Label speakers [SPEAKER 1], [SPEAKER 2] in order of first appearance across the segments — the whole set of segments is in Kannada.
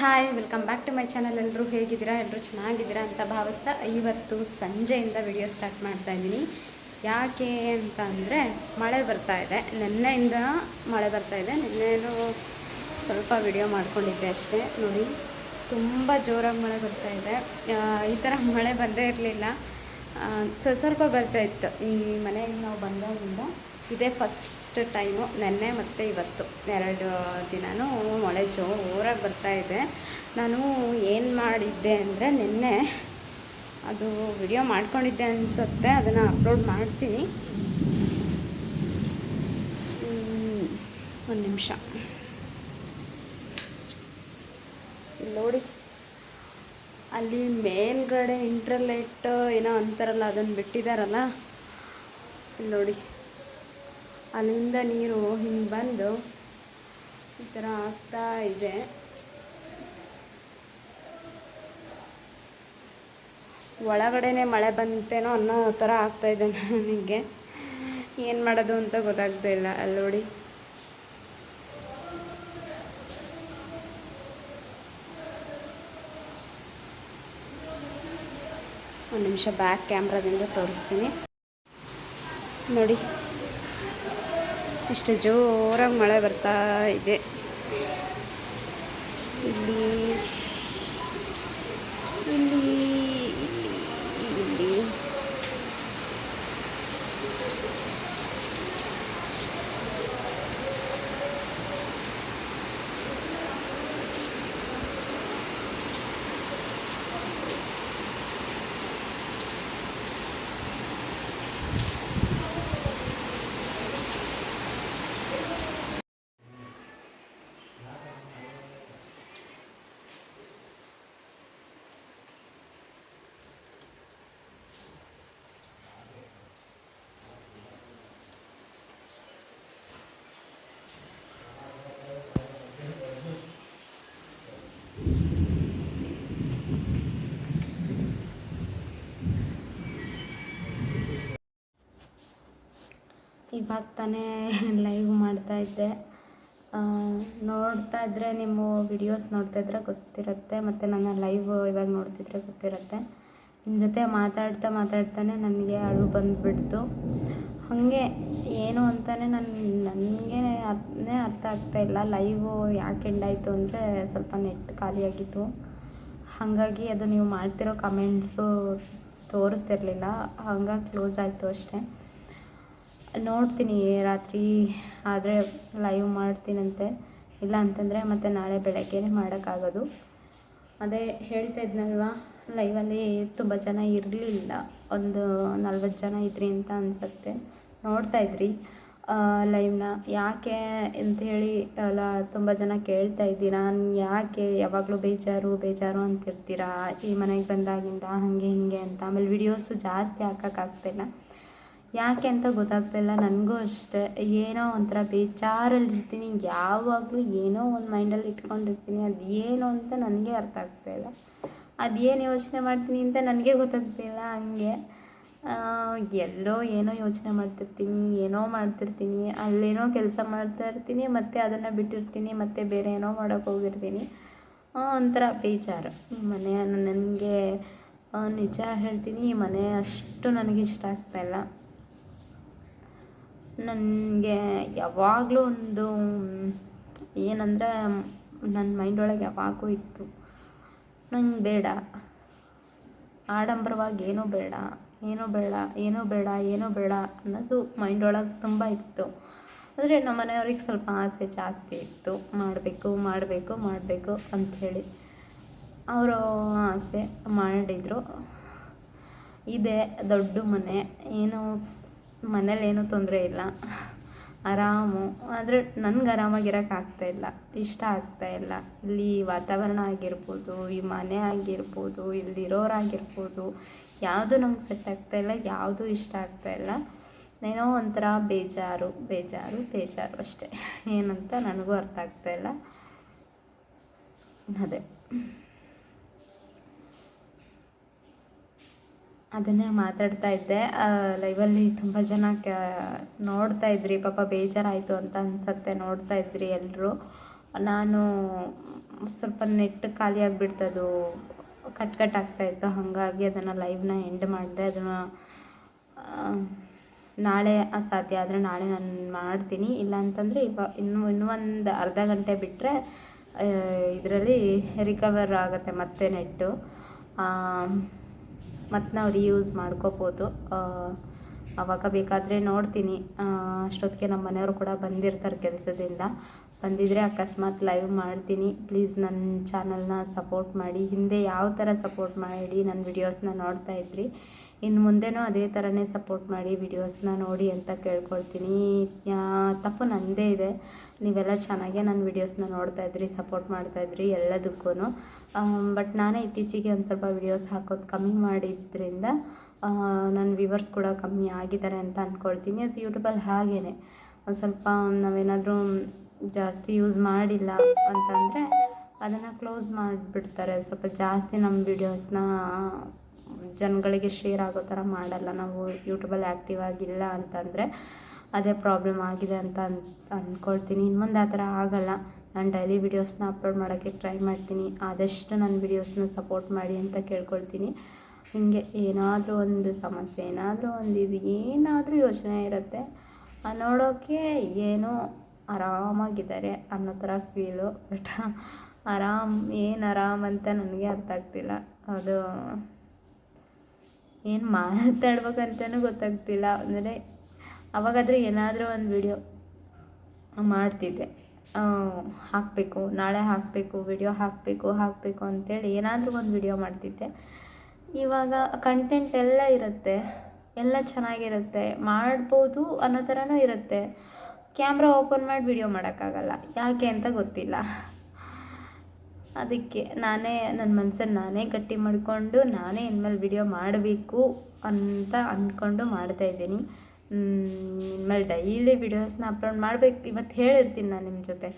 [SPEAKER 1] Hi welcome back to my channel ಎಲ್ಲರೂ ಹೇಗಿದ್ದೀರಾ? ಎಲ್ಲರೂ ಚೆನ್ನಾಗಿದ್ದೀರಾ ಅಂತ ಭಾವಿಸ್ತಾ ಇವತ್ತು ಸಂಜೆಯಿಂದ ವಿಡಿಯೋ ಸ್ಟಾರ್ಟ್ ಮಾಡ್ತಾ ಇದ್ದೀನಿ. ಯಾಕೆ ಅಂತ ಅಂದರೆ, ಮಳೆ ಬರ್ತಾ ಇದೆ. ನಿನ್ನೆಯಿಂದ ಮಳೆ ಬರ್ತಾ ಇದೆ. ನಿನ್ನೆನೂ ಸ್ವಲ್ಪ ವಿಡಿಯೋ ಮಾಡ್ಕೊಂಡಿದ್ದೆ ಅಷ್ಟೇ. ನೋಡಿ, ತುಂಬ ಜೋರಾಗಿ ಮಳೆ ಬರ್ತಾ ಇದೆ. ಈ ಥರ ಮಳೆ ಬಂದೇ ಇರಲಿಲ್ಲ. ಸ್ವಲ್ಪ ಸ್ವಲ್ಪ ಬರ್ತಾ ಇತ್ತು. ಈ ಮನೆಯಿಂದ ನಾವು ಬಂದಾಗಿಂದ ಇದೇ ಫಸ್ಟ್ ಟೈಮು ನೆನ್ನೆ ಮತ್ತು ಇವತ್ತು. ಎರಡು ದಿನವೂ ಮಳೆ ಜೋರಾಗಿ ಬರ್ತಾ ಇದೆ. ನಾನು ಏನು ಮಾಡಿದ್ದೆ ಅಂದರೆ ನಿನ್ನೆ ಅದು ವಿಡಿಯೋ ಮಾಡ್ಕೊಂಡಿದ್ದೆ ಅನಿಸುತ್ತೆ. ಅದನ್ನು ಅಪ್ಲೋಡ್ ಮಾಡ್ತೀನಿ. ಒಂದು ನಿಮಿಷ. ನೋಡಿ. ಅಲ್ಲಿ ಮೇಲ್ಗಡೆ ಇಂಟ್ರಲೈಟ್ ಏನೋ ಅಂತಾರಲ್ಲ ಅದನ್ನು ಬಿಟ್ಟಿದ್ದಾರಲ್ಲ ನೋಡಿ. ಅಲ್ಲಿಂದ ನೀರು ಹಿಂಗೆ ಬಂದು ಈ ಥರ ಆಗ್ತಾ ಇದೆ. ಒಳಗಡೆನೆ ಮಳೆ ಬಂತೇನೋ ಅನ್ನೋ ಥರ ಆಗ್ತಾ ಇದೆ ನನಗೆ. ಏನು ಮಾಡೋದು ಅಂತ ಗೊತ್ತಾಗ್ತಾ ಇಲ್ಲ ಅಲ್ಲಿ ನೋಡಿ. ಒಂದು ನಿಮಿಷ ಬ್ಯಾಕ್ ಕ್ಯಾಮ್ರಾದಿಂದ ತೋರಿಸ್ತೀನಿ. ನೋಡಿ. ಇಷ್ಟು ಜೋರಾಗಿ ಮಳೆ ಬರ್ತಾ ಇದೆ. ಇಲ್ಲಿ ಇಲ್ಲಿ ಇಲ್ಲಿ ಇವಾಗ ತಾನೇ ಲೈವ್ ಮಾಡ್ತಾ ಇದ್ದೆ. ನೋಡ್ತಾ ಇದ್ದರೆ ನಿಮ್ಮ ವಿಡಿಯೋಸ್ ನೋಡ್ತಾ ಇದ್ರೆ ಗೊತ್ತಿರುತ್ತೆ, ಮತ್ತು ನನ್ನ ಲೈವ್ ಇವಾಗ ನೋಡ್ತಿದ್ರೆ ಗೊತ್ತಿರುತ್ತೆ. ನಿಮ್ಮ ಜೊತೆ ಮಾತಾಡ್ತಾ ಮಾತಾಡ್ತಾನೆ ನನಗೆ ಅಳು ಬಂದುಬಿಡ್ತು. ಹಾಗೆ ಏನು ಅಂತಲೇ ನನ್ನ ನನಗೆ ಅರ್ಥನೇ ಅರ್ಥ ಆಗ್ತಾ ಇಲ್ಲ. ಲೈವು ಯಾಕೆ ಎಂಡಾಯಿತು ಅಂದರೆ ಸ್ವಲ್ಪ ನೆಟ್ ಖಾಲಿಯಾಗಿತ್ತು ಹಾಗಾಗಿ ಅದು ನೀವು ಮಾಡ್ತಿರೋ ಕಮೆಂಟ್ಸು ತೋರಿಸ್ತಿರ್ಲಿಲ್ಲ. ಹಂಗಾಗಿ ಕ್ಲೋಸ್ ಆಯಿತು ಅಷ್ಟೇ. ನೋಡ್ತೀನಿ ರಾತ್ರಿ ಆದರೆ ಲೈವ್ ಮಾಡ್ತೀನಂತೆ. ಇಲ್ಲ ಅಂತಂದರೆ ಮತ್ತೆ ನಾಳೆ ಬೆಳಗ್ಗೆನೇ ಮಾಡೋಕ್ಕಾಗೋದು. ಅದೇ ಹೇಳ್ತಾ ಇದ್ನಲ್ವ ಲೈವಲ್ಲಿ ತುಂಬ ಜನ ಇರಲಿಲ್ಲ. ಒಂದು ನಲ್ವತ್ತು ಜನ ಇದ್ರಿ ಅಂತ ಅನಿಸುತ್ತೆ. ನೋಡ್ತಾ ಇದ್ರಿ. ಲೈವ್ನ ಯಾಕೆ ಅಂಥೇಳಿ ಅಲ್ಲ ತುಂಬ ಜನ ಕೇಳ್ತಾ ಇದ್ದೀರಾ? ಯಾಕೆ ಯಾವಾಗಲೂ ಬೇಜಾರು ಬೇಜಾರು ಅಂತಿರ್ತೀರಾ? ಈ ಮನೆಗೆ ಬಂದಾಗಿಂದ ಹಾಗೆ ಹೀಗೆ ಅಂತ. ಆಮೇಲೆ ವಿಡಿಯೋಸು ಜಾಸ್ತಿ ಹಾಕೋಕ್ಕಾಗ್ತಿಲ್ಲ ಯಾಕೆ ಅಂತ ಗೊತ್ತಾಗ್ತಿಲ್ಲ ನನಗೂ ಅಷ್ಟೇ. ಏನೋ ಒಂಥರ ಬೇಜಾರಲ್ಲಿರ್ತೀನಿ ಯಾವಾಗಲೂ ಏನೋ ಒಂದು ಮೈಂಡಲ್ಲಿ ಇಟ್ಕೊಂಡಿರ್ತೀನಿ. ಅದು ಏನು ಅಂತ ನನಗೆ ಅರ್ಥ ಆಗ್ತಾಯಿಲ್ಲ ಅದೇನು ಯೋಚನೆ ಮಾಡ್ತೀನಿ ಅಂತ ನನಗೆ ಗೊತ್ತಾಗ್ತಿಲ್ಲ ಹಂಗೆ. ಎಲ್ಲೋ ಏನೋ ಯೋಚನೆ ಮಾಡ್ತಿರ್ತೀನಿ, ಏನೋ ಮಾಡ್ತಿರ್ತೀನಿ. ಅಲ್ಲೇನೋ ಕೆಲಸ ಮಾಡ್ತಾ ಇರ್ತೀನಿ, ಮತ್ತು ಅದನ್ನು ಬಿಟ್ಟಿರ್ತೀನಿ, ಮತ್ತು ಬೇರೆ ಏನೋ ಮಾಡೋಕೆ ಹೋಗಿರ್ತೀನಿ. ಒಂಥರ ಬೇಜಾರು. ಈ ಮನೆ ನನಗೆ ನಿಜ ಹೇಳ್ತೀನಿ, ಈ ಮನೆ ಅಷ್ಟು ನನಗೆ ಇಷ್ಟ ಆಗ್ತಾಯಿಲ್ಲ ನನಗೆ ಯಾವಾಗಲೂ ಒಂದು, ಏನಂದರೆ ನನ್ನ ಮೈಂಡ್ ಒಳಗೆ ಯಾವಾಗೂ ಇತ್ತು ನಂಗೆ ಬೇಡ. ಆಡಂಬರವಾಗಿ ಏನೂ ಬೇಡ. ಏನೂ ಬೇಡ ಏನೂ ಬೇಡ ಏನೂ ಬೇಡ ಅನ್ನೋದು ಮೈಂಡ್ ಒಳಗೆ ತುಂಬ ಇತ್ತು. ಆದರೆ ನಮ್ಮ ಮನೆಯವ್ರಿಗೆ ಸ್ವಲ್ಪ ಆಸೆ ಜಾಸ್ತಿ ಇತ್ತು. ಮಾಡಬೇಕು ಮಾಡಬೇಕು ಮಾಡಬೇಕು ಅಂಥೇಳಿ ಅವರು ಆಸೆ ಮಾಡಿದರು. ಇದೆ ದೊಡ್ಡ ಮನೆ. ಏನು ಮನೇಲೇನೂ ತೊಂದರೆ ಇಲ್ಲ. ಆರಾಮು. ಆದರೆ ನನಗೆ ಆಗ್ತಾ ಇಲ್ಲ. ಇಷ್ಟ ಆಗ್ತಾ ಇಲ್ಲ. ಇಲ್ಲಿ ವಾತಾವರಣ ಆಗಿರ್ಬೋದು ಈ ಮನೆ ಆಗಿರ್ಬೋದು ಇಲ್ಲಿರೋರಾಗಿರ್ಬೋದು ಯಾವುದು ನಂಗೆ ಸೆಟ್ ಆಗ್ತಾ ಇಲ್ಲ, ಯಾವುದೂ ಇಷ್ಟ ಆಗ್ತಾ ಇಲ್ಲ. ಏನೋ ಒಂಥರ ಬೇಜಾರು ಬೇಜಾರು ಬೇಜಾರು ಅಷ್ಟೇ. ಏನಂತ ನನಗೂ ಅರ್ಥ ಆಗ್ತಾ ಇಲ್ಲ. ಅದೇ. ಅದನ್ನೇ ಮಾತಾಡ್ತಾ ಇದ್ದೆ. ಲೈವಲ್ಲಿ ತುಂಬ ಜನ ಕ, ನೋಡ್ತಾ ಇದ್ರಿ. ಪಾಪ ಬೇಜಾರಾಯಿತು ಅಂತ ಅನ್ಸತ್ತೆ. ನೋಡ್ತಾ ಇದ್ರಿ ಎಲ್ಲರೂ ನಾನು ಸ್ವಲ್ಪ ನೆಟ್ ಖಾಲಿ ಆಗಿಬಿಡ್ತದು ಕಟ್ ಕಟ್ ಆಗ್ತಾಯಿತ್ತು ಹಾಗಾಗಿ ಅದನ್ನು ಲೈವ್ನ ಎಂಡ್ ಮಾಡಿದೆ. ಅದನ್ನು ನಾಳೆ ಸಾಧ್ಯ ಆದರೆ ನಾಳೆ ನಾನು ಮಾಡ್ತೀನಿ. ಇಲ್ಲ ಅಂತಂದರೆ ಇವಾಗ ಇನ್ನೂ ಇನ್ನೂ ಒಂದು ಅರ್ಧ ಗಂಟೆ ಬಿಟ್ಟರೆ ಇದರಲ್ಲಿ ರಿಕವರ್ ಆಗುತ್ತೆ ಮತ್ತೆ ನೆಟ್ಟು. ಮತ್ತು ನಾವು ರೀಯೂಸ್ ಮಾಡ್ಕೋಬೋದು. ಅವಾಗ ಬೇಕಾದರೆ ನೋಡ್ತೀನಿ. ಅಷ್ಟೊತ್ತಿಗೆ ನಮ್ಮ ಮನೆಯವರು ಕೂಡ ಬಂದಿರ್ತಾರೆ ಕೆಲಸದಿಂದ. ಬಂದಿದ್ದರೆ ಅಕಸ್ಮಾತ್ ಲೈವ್ ಮಾಡ್ತೀನಿ. ಪ್ಲೀಸ್ ನನ್ನ ಚಾನಲ್ನ ಸಪೋರ್ಟ್ ಮಾಡಿ. ಹಿಂದೆ ಯಾವ ಥರ ಸಪೋರ್ಟ್ ಮಾಡಿ ನನ್ನ ವಿಡಿಯೋಸ್ನ ನೋಡ್ತಾ ಇದ್ರಿ. ಇನ್ನು ಮುಂದೆನೂ ಅದೇ ಥರನೇ ಸಪೋರ್ಟ್ ಮಾಡಿ ವಿಡಿಯೋಸ್ನ ನೋಡಿ ಅಂತ ಕೇಳ್ಕೊಳ್ತೀನಿ. ತಪ್ಪು ನನ್ನದೇ ಇದೆ. ನೀವೆಲ್ಲ ಚೆನ್ನಾಗೇ ನನ್ನ ವಿಡಿಯೋಸ್ನ ನೋಡ್ತಾ ಇದ್ರಿ, ಸಪೋರ್ಟ್ ಮಾಡ್ತಾ ಇದ್ರಿ ಎಲ್ಲದಕ್ಕೂ ಬಟ್ ನಾನೇ ಇತ್ತೀಚೆಗೆ ಒಂದು ಸ್ವಲ್ಪ ವಿಡಿಯೋಸ್ ಹಾಕೋದು ಕಮ್ಮಿ ಮಾಡಿದ್ರಿಂದ ನನ್ನ ವ್ಯೂವರ್ಸ್ ಕೂಡ ಕಮ್ಮಿ ಆಗಿದ್ದಾರೆ ಅಂತ ಅಂದ್ಕೊಳ್ತೀನಿ ಅದು ಯೂಟ್ಯೂಬಲ್ಲಿ ಹಾಗೇ ಒಂದು ಸ್ವಲ್ಪ ನಾವೇನಾದರೂ ಜಾಸ್ತಿ ಯೂಸ್ ಮಾಡಿಲ್ಲ ಅಂತಂದರೆ ಅದನ್ನು ಕ್ಲೋಸ್ ಮಾಡಿಬಿಡ್ತಾರೆ. ಸ್ವಲ್ಪ ಜಾಸ್ತಿ ನಮ್ಮ ವಿಡಿಯೋಸ್ನ ಜನಗಳಿಗೆ ಶೇರ್ ಆಗೋ ಥರ ಮಾಡಲ್ಲ. ನಾವು ಯೂಟ್ಯೂಬಲ್ಲಿ ಆ್ಯಕ್ಟಿವ್ ಆಗಿಲ್ಲ ಅಂತಂದರೆ ಅದೇ ಪ್ರಾಬ್ಲಮ್ ಆಗಿದೆ ಅಂತ ಅನ್ ಅಂದ್ಕೊಳ್ತೀನಿ ಇನ್ನು ಮುಂದೆ ಆ ಥರ ಆಗಲ್ಲ. ನಾನು ಡೈಲಿ ವೀಡಿಯೋಸ್ನ ಅಪ್ಲೋಡ್ ಮಾಡೋಕ್ಕೆ ಟ್ರೈ ಮಾಡ್ತೀನಿ. ಆದಷ್ಟು ನನ್ನ ವೀಡಿಯೋಸ್ನ ಸಪೋರ್ಟ್ ಮಾಡಿ ಅಂತ ಕೇಳ್ಕೊಳ್ತೀನಿ. ಹಿಂಗೆ ಏನಾದರೂ ಒಂದು ಸಮಸ್ಯೆ, ಏನಾದರೂ ಒಂದು ಇದು, ಏನಾದರೂ ಯೋಚನೆ ಇರುತ್ತೆ ನೋಡೋಕ್ಕೆ ಏನೋ ಆರಾಮಾಗಿದ್ದಾರೆ ಅನ್ನೋ ಥರ ಫೀಲು ಬಟ್ ಆರಾಮ್, ಏನು ಆರಾಮ್ ಅಂತ ನನಗೆ ಅರ್ಥ ಆಗ್ತಿಲ್ಲ. ಅದು ಏನು ಮಾತಾಡ್ಬೇಕಂತನೂ ಗೊತ್ತಾಗ್ತಿಲ್ಲ. ಅಂದರೆ ಅವಾಗಾದರೆ ಏನಾದರೂ ಒಂದು ವಿಡಿಯೋ ಮಾಡ್ತಿದ್ದೆ. ಹಾಕಬೇಕು, ನಾಳೆ ಹಾಕಬೇಕು ವಿಡಿಯೋ ಹಾಕಬೇಕು ಹಾಕಬೇಕು ಅಂತೇಳಿ ಏನಾದರೂ ಒಂದು ವಿಡಿಯೋ ಮಾಡ್ತಿದ್ದೆ. ಇವಾಗ ಕಂಟೆಂಟ್ ಎಲ್ಲ ಇರುತ್ತೆ, ಎಲ್ಲ ಚೆನ್ನಾಗಿರುತ್ತೆ, ಮಾಡ್ಬೋದು ಅನ್ನೋ ಥರನೂ ಇರುತ್ತೆ. ಕ್ಯಾಮ್ರಾ ಓಪನ್ ಮಾಡಿ ವಿಡಿಯೋ ಮಾಡೋಕ್ಕಾಗಲ್ಲ. ಯಾಕೆ ಅಂತ ಗೊತ್ತಿಲ್ಲ. ಅದಕ್ಕೆ ನಾನೇ ನನ್ನ ಮನ್ಸನ್ನು ನಾನೇ ಗಟ್ಟಿ ಮಾಡಿಕೊಂಡು ನಾನೇ ಇನ್ಮೇಲೆ ವಿಡಿಯೋ ಮಾಡಬೇಕು ಅಂತ ಅಂದ್ಕೊಂಡು ಮಾಡ್ತಾಯಿದ್ದೀನಿ ಇನ್ಮೇಲೆ ಡೈಲಿ ವಿಡಿಯೋಸ್ನ ಅಪ್ಲೋಡ್ ಮಾಡಬೇಕು. ಇವತ್ತು ಹೇಳಿರ್ತೀನಿ ನಾನು ನಿಮ್ಮ ಜೊತೆ.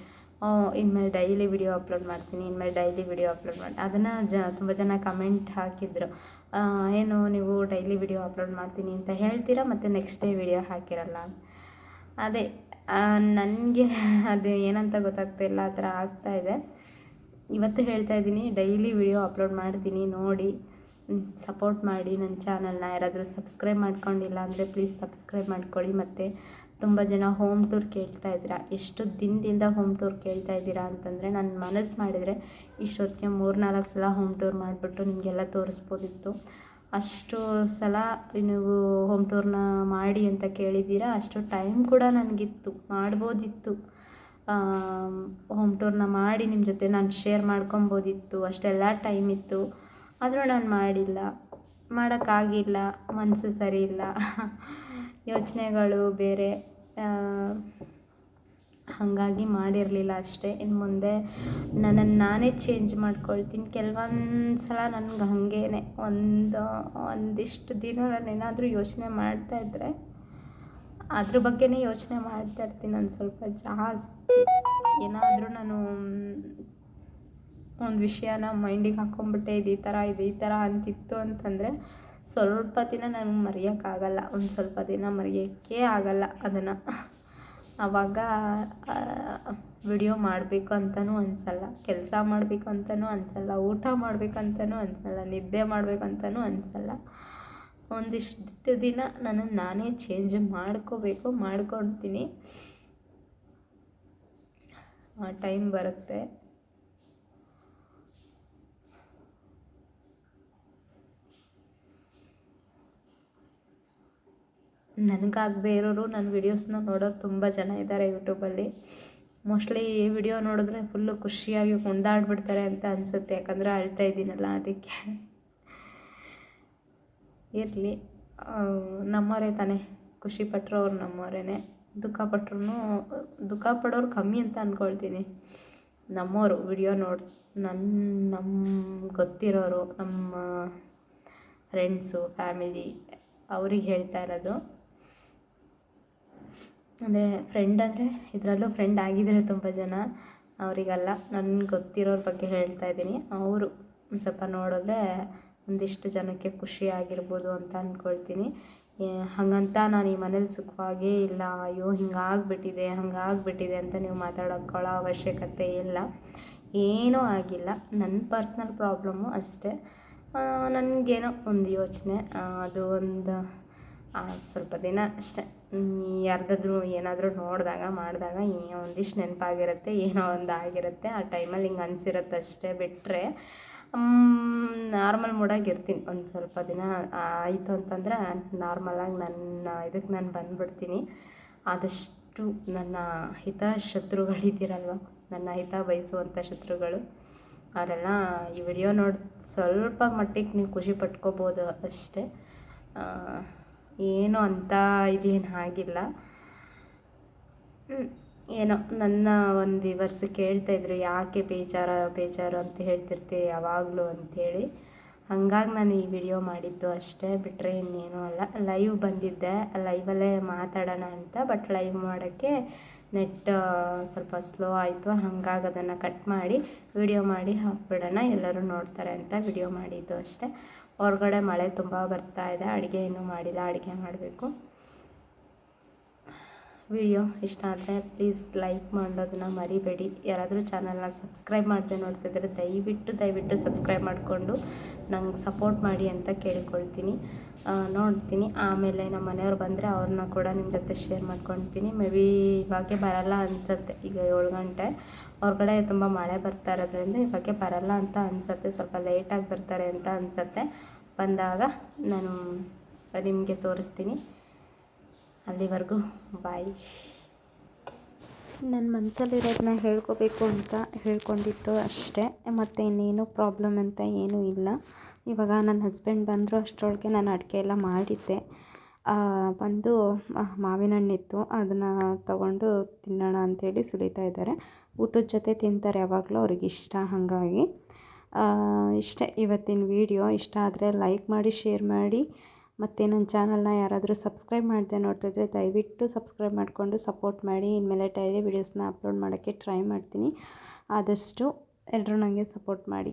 [SPEAKER 1] ಇನ್ಮೇಲೆ ಡೈಲಿ ವಿಡಿಯೋ ಅಪ್ಲೋಡ್ ಮಾಡ್ತೀನಿ, ಇನ್ಮೇಲೆ ಡೈಲಿ ವಿಡಿಯೋ ಅಪ್ಲೋಡ್ ಮಾಡಿ ಅದನ್ನು ಜ, ತುಂಬ ಜನ ಕಮೆಂಟ್ ಹಾಕಿದ್ರು. ಏನು ನೀವು ಡೈಲಿ ವಿಡಿಯೋ ಅಪ್ಲೋಡ್ ಮಾಡ್ತೀನಿ ಅಂತ ಹೇಳ್ತೀರಾ? ಮತ್ತು ನೆಕ್ಸ್ಟ್ ಡೇ ವಿಡಿಯೋ ಹಾಕಿರಲ್ಲ ಅದೇ ನನಗೆ ಅದು ಏನಂತ ಗೊತ್ತಾಗ್ತಾ ಇಲ್ಲ, ಆ ಥರ ಆಗ್ತಾಯಿದೆ ಇವತ್ತು ಹೇಳ್ತಾ ಇದ್ದೀನಿ ಡೈಲಿ ವಿಡಿಯೋ ಅಪ್ಲೋಡ್ ಮಾಡ್ತೀನಿ, ನೋಡಿ ಸಪೋರ್ಟ್ ಮಾಡಿ ನನ್ನ ಚಾನಲ್ನ ಯಾರಾದರೂ ಸಬ್ಸ್ಕ್ರೈಬ್ ಮಾಡ್ಕೊಂಡಿಲ್ಲ ಅಂದರೆ ಪ್ಲೀಸ್ ಸಬ್ಸ್ಕ್ರೈಬ್ ಮಾಡ್ಕೊಳ್ಳಿ. ಮತ್ತು ತುಂಬ ಜನ ಹೋಮ್ ಟೂರ್ ಕೇಳ್ತಾ ಇದ್ದೀರಾ. ಎಷ್ಟು ದಿನದಿಂದ ಹೋಮ್ ಟೂರ್ ಕೇಳ್ತಾ ಇದ್ದೀರಾ ಅಂತಂದರೆ ನಾನು ಮನಸ್ಸು ಮಾಡಿದರೆ ಇಷ್ಟೊತ್ತಿಗೆ ಮೂರು ನಾಲ್ಕು ಸಲ ಹೋಮ್ ಟೂರ್ ಮಾಡಿಬಿಟ್ಟು ನಿಮಗೆಲ್ಲ ತೋರಿಸ್ಬೋದಿತ್ತು. ಅಷ್ಟು ಸಲ ನೀವು ಹೋಮ್ ಟೂರ್ನ ಮಾಡಿ ಅಂತ ಕೇಳಿದ್ದೀರಾ? ಅಷ್ಟು ಟೈಮ್ ಕೂಡ ನನಗಿತ್ತು, ಮಾಡ್ಬೋದಿತ್ತು. ಹೋಮ್ ಟೂರ್ನ ಮಾಡಿ ನಿಮ್ಮ ಜೊತೆ ನಾನು ಶೇರ್ ಮಾಡ್ಕೊಬೋದಿತ್ತು, ಅಷ್ಟೆಲ್ಲ ಟೈಮ್ ಇತ್ತು. ಆದರೂ ನಾನು ಮಾಡಿಲ್ಲ. ಮಾಡೋಕ್ಕಾಗಿಲ್ಲ ಮನಸ್ಸು ಸರಿ ಇಲ್ಲ. ಯೋಚನೆಗಳು ಬೇರೆ. ಹಾಗಾಗಿ ಮಾಡಿರಲಿಲ್ಲ ಅಷ್ಟೇ. ಇನ್ನು ಮುಂದೆ ನನ್ನನ್ನು ನಾನೇ ಚೇಂಜ್ ಮಾಡ್ಕೊಳ್ತೀನಿ. ಕೆಲವೊಂದು ಸಲ ನನಗೆ ಹಾಗೇ ಒಂದು, ಒಂದಿಷ್ಟು ದಿನ ನಾನು ಏನಾದರೂ ಯೋಚನೆ ಮಾಡ್ತಾಯಿದ್ರೆ ಅದ್ರ ಬಗ್ಗೆನೇ ಯೋಚನೆ ಮಾಡ್ತಾ ಇರ್ತೀನಿ ನಾನು ಸ್ವಲ್ಪ ಜಾಸ್ತಿ. ಏನಾದರೂ ನಾನು, ಒಂದು ವಿಷಯನ ಮೈಂಡಿಗೆ ಹಾಕ್ಕೊಂಬಿಟ್ಟೆ ಇದು ಈ ಥರ ಇದು ಈ ಥರ ಅಂತಿತ್ತು ಅಂತಂದರೆ, ಸ್ವಲ್ಪ ದಿನ ನನಗೆ ಮರೆಯೋಕ್ಕಾಗಲ್ಲ ಒಂದು ಸ್ವಲ್ಪ ದಿನ ಮರೆಯೋಕ್ಕೆ ಆಗಲ್ಲ ಅದನ್ನು. ಆವಾಗ ವಿಡಿಯೋ ಮಾಡಬೇಕು ಅಂತಲೂ ಅನಿಸಲ್ಲ. ಕೆಲಸ ಮಾಡಬೇಕು ಅಂತಲೂ ಅನಿಸಲ್ಲ. ಊಟ ಮಾಡಬೇಕಂತಲೂ ಅನಿಸಲ್ಲ. ನಿದ್ದೆ ಮಾಡಬೇಕಂತನೂ ಅನಿಸಲ್ಲ. ಒಂದಿಷ್ಟು ದಿನ ನನ್ನನ್ನು ನಾನೇ ಚೇಂಜ್ ಮಾಡ್ಕೋಬೇಕು ಮಾಡ್ಕೊಳ್ತೀನಿ ಟೈಮ್ ಬರುತ್ತೆ. ನನಗಾಗದೇ ಇರೋರು ನನ್ನ ವೀಡಿಯೋಸ್ನ ನೋಡೋರು ತುಂಬ ಜನ ಇದ್ದಾರೆ ಯೂಟ್ಯೂಬಲ್ಲಿ ಮೋಸ್ಟ್ಲಿ ಈ ವಿಡಿಯೋ ನೋಡಿದ್ರೆ ಫುಲ್ಲು ಖುಷಿಯಾಗಿ ಕುಣ್ದಾಡ್ಬಿಡ್ತಾರೆ ಅಂತ ಅನಿಸುತ್ತೆ, ಯಾಕಂದರೆ ಅಳ್ತಾ ಇದ್ದೀನಲ್ಲ ಅದಕ್ಕೆ. ಇರಲಿ. ನಮ್ಮವರೇ ತಾನೇ. ಖುಷಿ ಪಟ್ಟರು ಅವ್ರು ನಮ್ಮವರೇ ದುಃಖ ಪಟ್ರು ದುಃಖ ಪಡೋರು ಕಮ್ಮಿ ಅಂತ ಅಂದ್ಕೊಳ್ತೀನಿ ನಮ್ಮವರು ವಿಡಿಯೋ ನೋಡಿ ನನ್ನ ನಮ್ಮ ಗೊತ್ತಿರೋರು, ನಮ್ಮ ಫ್ರೆಂಡ್ಸು, ಫ್ಯಾಮಿಲಿ, ಅವ್ರಿಗೆ ಹೇಳ್ತಾ ಇರೋದು. ಅಂದರೆ ಫ್ರೆಂಡ್ ಅಂದರೆ ಇದರಲ್ಲೂ ಫ್ರೆಂಡ್ ಆಗಿದ್ದಾರೆ ತುಂಬ ಜನ. ಅವರಿಗೆಲ್ಲ ನನ್ಗೆ ಗೊತ್ತಿರೋರ ಬಗ್ಗೆ ಹೇಳ್ತಾ ಇದ್ದೀನಿ. ಅವರು ಸ್ವಲ್ಪ ನೋಡಿದ್ರೆ ಒಂದಿಷ್ಟು ಜನಕ್ಕೆ ಖುಷಿ ಆಗಿರ್ಬೋದು ಅಂತ ಅಂದ್ಕೊಳ್ತೀನಿ ಹಾಗಂತ ನಾನು ಈ ಮನೇಲಿ ಸುಖವಾಗೇ ಇಲ್ಲ. ಅಯ್ಯೋ, ಹಿಂಗಾಗ್ಬಿಟ್ಟಿದೆ, ಹಂಗಾಗ್ಬಿಟ್ಟಿದೆ ಅಂತ ನೀವು ಮಾತಾಡೋಕ್ಕೊಳ್ಳೋ ಅವಶ್ಯಕತೆ ಇಲ್ಲ. ಏನೂ ಆಗಿಲ್ಲ. ನನ್ನ ಪರ್ಸ್ನಲ್ ಪ್ರಾಬ್ಲಮ್ಮು ಅಷ್ಟೇ. ನನಗೇನೋ ಒಂದು ಯೋಚನೆ ಅದು ಒಂದು ಸ್ವಲ್ಪ ದಿನ ಅಷ್ಟೇ. ಯಾರ್ದಾದ್ರೂ ಏನಾದರೂ ನೋಡಿದಾಗ, ಮಾಡಿದಾಗ ಒಂದಿಷ್ಟು ನೆನಪಾಗಿರುತ್ತೆ, ಏನೋ ಒಂದು ಆಗಿರುತ್ತೆ ಆ ಟೈಮಲ್ಲಿ ಹಿಂಗೆ ಅನಿಸಿರುತ್ತೆ ಅಷ್ಟೇ ಬಿಟ್ಟರೆ ನಾರ್ಮಲ್ ಮೂಡಾಗಿ ಇರ್ತೀನಿ. ಒಂದು ಸ್ವಲ್ಪ ದಿನ ಆಯಿತು ಅಂತಂದ್ರೆ ನಾರ್ಮಲಾಗಿ ನನ್ನ ಇದಕ್ಕೆ ನಾನು ಬಂದುಬಿಡ್ತೀನಿ. ಆದಷ್ಟು ನನ್ನ ಹಿತ ಶತ್ರುಗಳಿದ್ದೀರಲ್ವ ನನ್ನ ಹಿತ ಬಯಸುವಂಥ ಶತ್ರುಗಳು. ಅವರೆಲ್ಲ ಈ ವಿಡಿಯೋ ನೋಡಿ, ಸ್ವಲ್ಪ ಮಟ್ಟಿಗೆ ನೀವು ಖುಷಿ ಪಟ್ಕೋಬೋದು ಅಷ್ಟೇ. ಏನು ಅಂತ ಇದೇನು ಆಗಿಲ್ಲ. ಏನೋ ನನ್ನ ಒಂದು ವರ್ಷ ಕೇಳ್ತಾ ಇದ್ರು, ಯಾಕೆ ಬೇಜಾರ, ಬೇಜಾರು ಅಂತ ಹೇಳ್ತಿರ್ತೀವಿ ಯಾವಾಗಲೂ? ಅಂಥೇಳಿ ಹಂಗಾಗಿ ನಾನು ಈ ವಿಡಿಯೋ ಮಾಡಿದ್ದು ಅಷ್ಟೇ. ಬಿಟ್ಟರೆ ಇನ್ನೇನೂ ಅಲ್ಲ. ಲೈವ್ ಬಂದಿದ್ದೆ. ಲೈವಲ್ಲೇ ಮಾತಾಡೋಣ ಅಂತ. ಬಟ್ ಲೈವ್ ಮಾಡೋಕ್ಕೆ ನೆಟ್ ಸ್ವಲ್ಪ ಸ್ಲೋ ಆಯಿತು. ಹಾಗಾಗಿ ಅದನ್ನು ಕಟ್ ಮಾಡಿ, ವಿಡಿಯೋ ಮಾಡಿ ಹಾಕ್ಬಿಡೋಣ. ಎಲ್ಲರೂ ನೋಡ್ತಾರೆ ಅಂತ ವಿಡಿಯೋ ಮಾಡಿದ್ದು ಅಷ್ಟೇ. ಹೊರಗಡೆ ಮಳೆ ತುಂಬ ಬರ್ತಾ ಇದೆ. ಅಡುಗೆ ಇನ್ನೂ ಮಾಡಿಲ್ಲ. ಅಡುಗೆ ಮಾಡಬೇಕು. ವಿಡಿಯೋ ಇಷ್ಟ ಆದರೆ ಪ್ಲೀಸ್ ಲೈಕ್ ಮಾಡೋದನ್ನ ಮರಿಬೇಡಿ. ಯಾರಾದರೂ ಚಾನಲ್ನ ಸಬ್ಸ್ಕ್ರೈಬ್ ಮಾಡದೆ ನೋಡ್ತಿದ್ರೆ ದಯವಿಟ್ಟು ದಯವಿಟ್ಟು ಸಬ್ಸ್ಕ್ರೈಬ್ ಮಾಡಿಕೊಂಡು ನಂಗೆ ಸಪೋರ್ಟ್ ಮಾಡಿ ಅಂತ ಕೇಳ್ಕೊಳ್ತೀನಿ. ನೋಡ್ತೀನಿ. ಆಮೇಲೆ ನಮ್ಮ ಮನೆಯವ್ರು ಬಂದರೆ ಅವ್ರನ್ನ ಕೂಡ ನಿಮ್ಮ ಜೊತೆ ಶೇರ್ ಮಾಡ್ಕೊಳ್ತೀನಿ ಮೇ ಬಿ ಇವಾಗೆ ಬರಲ್ಲ ಅನಿಸುತ್ತೆ. ಈಗ ಏಳು ಗಂಟೆ. ಹೊರಗಡೆ ತುಂಬ ಮಳೆ ಬರ್ತಾ ಇರೋದ್ರಿಂದ ಇವಾಗೆ ಬರಲ್ಲ ಅಂತ ಅನಿಸುತ್ತೆ. ಸ್ವಲ್ಪ ಲೇಟಾಗಿ ಬರ್ತಾರೆ ಅಂತ ಅನಿಸುತ್ತೆ. ಬಂದಾಗ ನಾನು ನಿಮಗೆ ತೋರಿಸ್ತೀನಿ. ಅಲ್ಲಿವರೆಗೂ ಬಾಯ್. ನನ್ನ ಮನಸ್ಸಲ್ಲಿರೋದನ್ನ ಹೇಳ್ಕೋಬೇಕು ಅಂತ ಹೇಳ್ಕೊಂಡಿತ್ತು ಅಷ್ಟೇ. ಮತ್ತು ಇನ್ನೇನು ಪ್ರಾಬ್ಲಮ್ ಅಂತ ಏನೂ ಇಲ್ಲ. ಇವಾಗ ನನ್ನ ಹಸ್ಬೆಂಡ್ ಬಂದರು ಅಷ್ಟರೊಳಗೆ ನಾನು ಅಡುಗೆ ಎಲ್ಲ ಮಾಡಿದ್ದೆ. ಬಂದು ಮಾವಿನ ಹಣ್ಣಿತ್ತು ಅದನ್ನು ತಗೊಂಡು ತಿನ್ನೋಣ ಅಂಥೇಳಿ ಸುಲಿತಾ ಇದ್ದಾರೆ. ಊಟದ ಜೊತೆ ತಿಂತಾರೆ ಯಾವಾಗಲೂ ಅವ್ರಿಗೆ ಇಷ್ಟ ಹಾಗಾಗಿ. ಇಷ್ಟೇ ಇವತ್ತಿನ ವಿಡಿಯೋ ಇಷ್ಟ ಆದರೆ ಲೈಕ್ ಮಾಡಿ ಶೇರ್ ಮಾಡಿ. ಮತ್ತು ನನ್ನ ಚಾನಲ್ನ ಯಾರಾದರೂ ಸಬ್ಸ್ಕ್ರೈಬ್ ಮಾಡದೆ ನೋಡ್ತಿದ್ರೆ ದಯವಿಟ್ಟು ಸಬ್ಸ್ಕ್ರೈಬ್ ಮಾಡಿಕೊಂಡು ಸಪೋರ್ಟ್ ಮಾಡಿ. ಇನ್ಮೇಲೆ ಡೈಲಿ ವೀಡಿಯೋಸ್ನ ಅಪ್ಲೋಡ್ ಮಾಡೋಕ್ಕೆ ಟ್ರೈ ಮಾಡ್ತೀನಿ. ಆದಷ್ಟು ಎಲ್ಲರೂ ನನಗೆ ಸಪೋರ್ಟ್ ಮಾಡಿ.